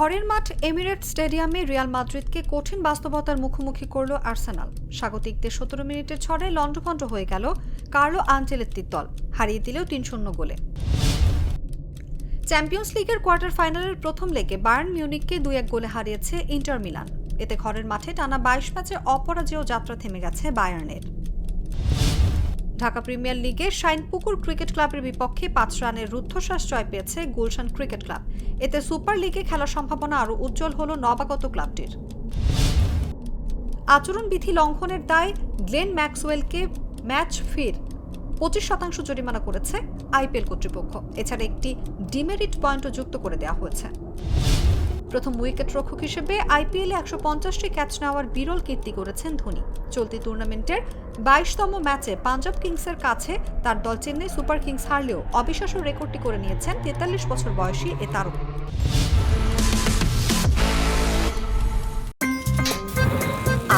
ঘরের মাঠ এমিরেট স্টেডিয়ামে রিয়াল মাদ্রিদকে কঠিন বাস্তবতার মুখোমুখি করল আর্সেনাল। স্বাগতিকদের সতেরো মিনিটের ছড়ায় লণ্ডভণ্ড হয়ে গেল কার্লো আঞ্চেলেত্তির দল, হারিয়ে দিলেও তিন শূন্য গোলে। চ্যাম্পিয়ন্স লিগের কোয়ার্টার ফাইনালের প্রথম লেগে বায়ার্ন মিউনিককে দুই এক গোলে হারিয়েছে ইন্টার মিলান। এতে ঘরের মাঠে টানা বাইশ ম্যাচে অপরাজেয় যাত্রা থেমে গেছে বায়ার্নের। ঢাকা প্রিমিয়ার লিগে শাইনপুকুর ক্রিকেট ক্লাবের বিপক্ষে পাঁচ রানের রুদ্ধশ্বাস জয় পেয়েছে গুলশান ক্রিকেট ক্লাব। এতে সুপার লিগে খেলার সম্ভাবনা আরও উজ্জ্বল হল নবাগত ক্লাবটির। আচরণবিধি লঙ্ঘনের দায় গ্লেন ম্যাক্সওয়েলকে ম্যাচ ফির পঁচিশ শতাংশ জরিমানা করেছে আইপিএল কর্তৃপক্ষ। এছাড়া একটি ডিমেরিট পয়েন্টও যুক্ত করে দেওয়া হয়েছে। প্রথম উইকেট রক্ষক হিসেবে আইপিএলে একশো পঞ্চাশটি ক্যাচ নেওয়ার বিরল কীর্তি করেছেন ধোনি। চলতি টুর্নামেন্টের বাইশতম ম্যাচে পাঞ্জাব কিংসের কাছে তার দল চেন্নাই সুপার কিংস হারলেও অবিশ্বাস্য রেকর্ডটি করে নিয়েছেন তেতাল্লিশ বছর বয়সী এ তারকা।